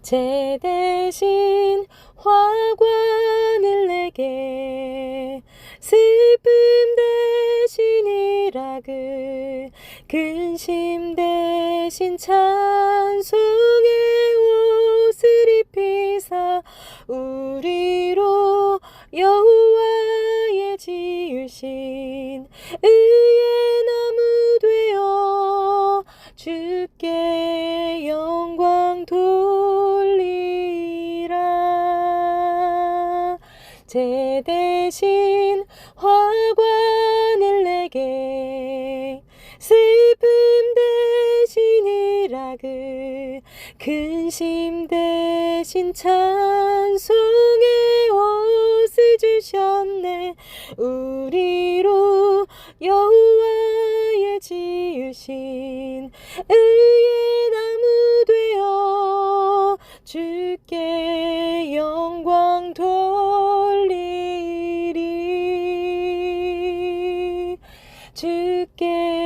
제 대신 화관을 내게 슬픔 대신 이락을 근심 대신 찬송의 옷을 입히사 우리로 여호와의 지으신 의의 나무 되어 주께 제 대신 화관을 내게 슬픔 대신 이락을 근심 대신 찬송의 옷을 주셨네. 우리로 여호와의 지으신 의의 주께